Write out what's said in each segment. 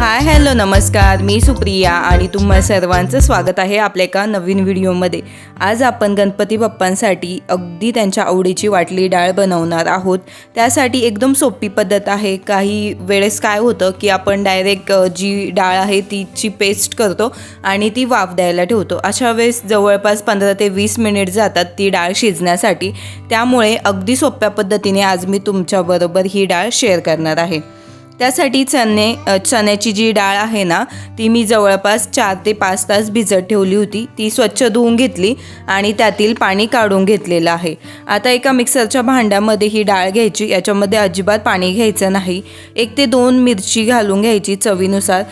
Hi hello नमस्कार. मी सुप्रिया आणि तुम्हा सर्वांचं स्वागत आहे आपल्या एका नवीन व्हिडिओमध्ये. आज आपण गणपती बाप्पांसाठी अगदी त्यांच्या आवडीची वाटली डाळ बनवणार आहोत. त्यासाठी एकदम सोपी पद्धत आहे. काही वेळेस काय होतं की आपण डायरेक्ट जी डाळ आहे तिची पेस्ट करतो आणि ती वाफ द्यायला ठेवतो. अशा वेळेस जवळपास पंधरा ते वीस मिनिट जातात ती डाळ शिजण्यासाठी. त्यामुळे अगदी सोप्या पद्धतीने आज मी तुमच्याबरोबर ही डाळ शेअर करणार आहे. त्यासाठी चणे चण्याची जी डाळ आहे ना ती मी जवळपास चार ते पाच तास भिजत ठेवली होती. ती स्वच्छ धुवून घेतली आणि त्यातील पाणी काढून घेतलेलं आहे. आता एका मिक्सरच्या भांड्यामध्ये ही डाळ घ्यायची. याच्यामध्ये अजिबात पाणी घ्यायचं नाही. एक ते दोन मिरची घालून घ्यायची चवीनुसार.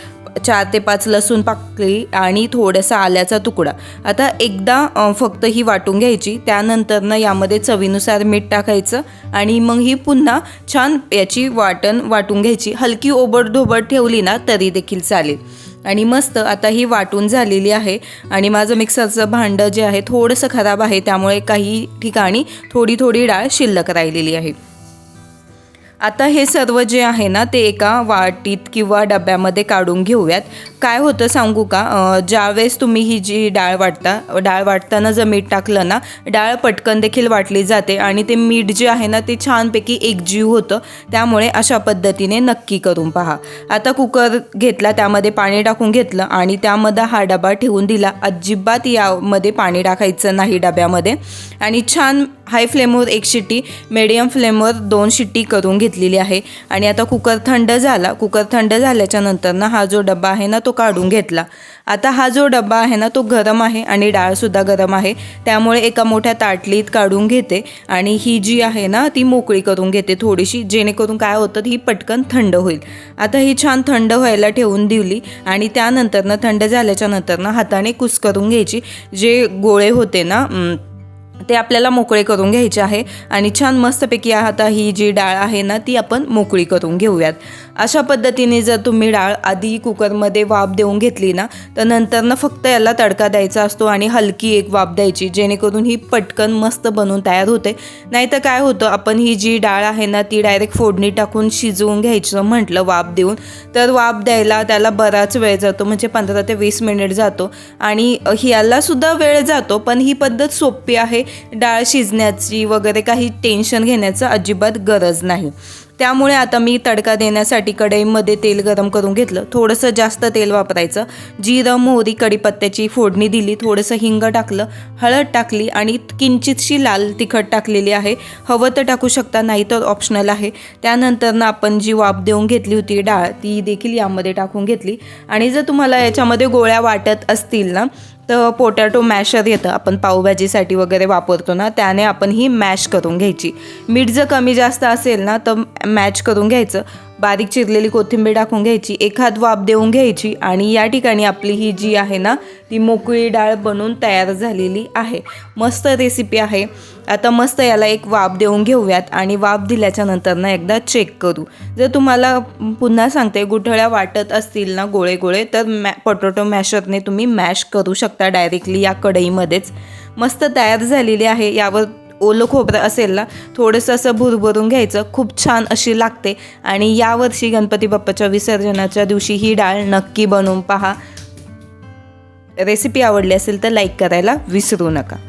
चार ते पाच लसूण पाकळी आणि थोडासा आल्याचा तुकडा. आता एकदा फक्त ही वाटून घ्यायची. त्यानंतरनं यामध्ये चवीनुसार मीठ टाकायचं आणि मग ही पुन्हा छान याची वाटण वाटून घ्यायची. हलकी ओबड ठेवली ना तरी देखील चालेल. आणि मस्त आता ही वाटून झालेली आहे आणि माझं मिक्सरचं भांडं जे आहे थोडंसं खराब आहे. त्यामुळे काही ठिकाणी थोडी थोडी डाळ शिल्लक राहिलेली आहे. आता हे सर्व जे आहे ना ते एका वाटीत किंवा डब्यामध्ये काढून घेऊयात. काय होतं सांगू का? ज्यावेळेस तुम्ही ही जी डाळ वाटता डाळ वाटताना जर मीठ टाकलं ना डाळ पटकन देखील वाटली जाते आणि ते मीठ जे आहे ना ते छानपैकी एकजीव होतं. त्यामुळे अशा पद्धतीने नक्की करून पहा. आता कुकर घेतला त्यामध्ये पाणी टाकून घेतलं आणि त्यामध्ये हा डबा ठेवून दिला. अजिबात यामध्ये पाणी टाकायचं नाही डब्यामध्ये. आणि छान हाय फ्लेमवर एक शिट्टी मिडियम फ्लेमवर दोन शिट्टी करून घेतलेली आहे. आणि आता कुकर थंड झाला. कुकर थंड झाल्याच्यानंतर ना हा जो डबा आहे ना तो काढून घेतला. आता हा जो डब्बा आहे ना तो गरम आहे आणि डाळसुद्धा गरम आहे. त्यामुळे एका मोठ्या ताटलीत काढून घेते आणि ही जी आहे ना ती मोकळी करून घेते थोडीशी जेणेकरून काय होतं ही पटकन थंड होईल. आता ही छान थंड व्हायला ठेवून दिली आणि त्यानंतरनं थंड झाल्याच्यानंतर ना हाताने कुस करून घ्यायची. जे गोळे होते ना ते आपल्याला मोकळे करून घ्यायचे आहे. आणि छान मस्तपैकी आता ही जी डाळ आहे ना ती आपण मोकळी करून घेऊयात. अशा पद्धतीने जर तुम्ही डाळ आधी कुकरमध्ये वाफ देऊन घेतली ना तर नंतर ना फक्त याला तडका द्यायचा असतो आणि हलकी एक वाफ द्यायची जेणेकरून ही पटकन मस्त बनून तयार होते. नाहीतर काय होतं आपण ही जी डाळ आहे ना ती डायरेक्ट फोडणी टाकून शिजवून घ्यायचं म्हटलं वाफ देऊन. तर वाफ द्यायला त्याला बराच वेळ जातो म्हणजे पंधरा ते वीस मिनिट जातो. आणि ह्यालासुद्धा वेळ जातो पण ही पद्धत सोपी आहे. डाळ शिजण्याची वगैरे काही टेन्शन घेण्याचं अजिबात गरज नाही. त्यामुळे आता मी तडका देण्यासाठी कढईमध्ये तेल गरम करून घेतलं. थोडंसं जास्त तेल वापरायचं. जिरं मोहरी कढीपत्त्याची फोडणी दिली थोडंसं हिंग टाकलं हळद टाकली आणि किंचितशी लाल तिखट टाकलेली आहे. हवं तर टाकू शकता नाही तर ऑप्शनल आहे. त्यानंतर ना आपण जी वाफ देऊन घेतली होती डाळ ती देखील यामध्ये टाकून घेतली. आणि जर तुम्हाला याच्यामध्ये गोळ्या वाटत असतील ना तर पोटॅटो मॅशर येतं आपण पावभाजीसाठी वगैरे वापरतो ना त्याने आपण ही मॅश करून घ्यायची. मीठ जर कमी जास्त असेल ना तर मॅच करून घ्यायचं. बारीक चिरलेली कोथिंबीर टाकून घ्यायची एखाद वाफ देऊन घ्यायची आणि या ठिकाणी आपली ही जी आहे ना ती मोकळी डाळ बनून तयार झालेली आहे. मस्त रेसिपी आहे. आता मस्त याला एक वाफ देऊन घेऊयात आणि वाफ दिल्याच्या नंतर ना एकदा चेक करू. जर तुम्हाला पुन्हा सांगते गुठळ्या वाटत असतील ना गोळे गोळे तर मॅ पोटॅटो मॅशरने तुम्ही मॅश करू शकता डायरेक्टली या कढईमध्येच. मस्त तयार झालेली आहे. यावर ओलं खोबरं असेल ना थोडंसं असं भुरभरून घ्यायचं खूप छान अशी लागते. आणि यावर्षी गणपती बाप्पाच्या विसर्जनाच्या दिवशी ही डाळ नक्की बनवून पहा. रेसिपी आवडली असेल तर लाईक करायला विसरू नका.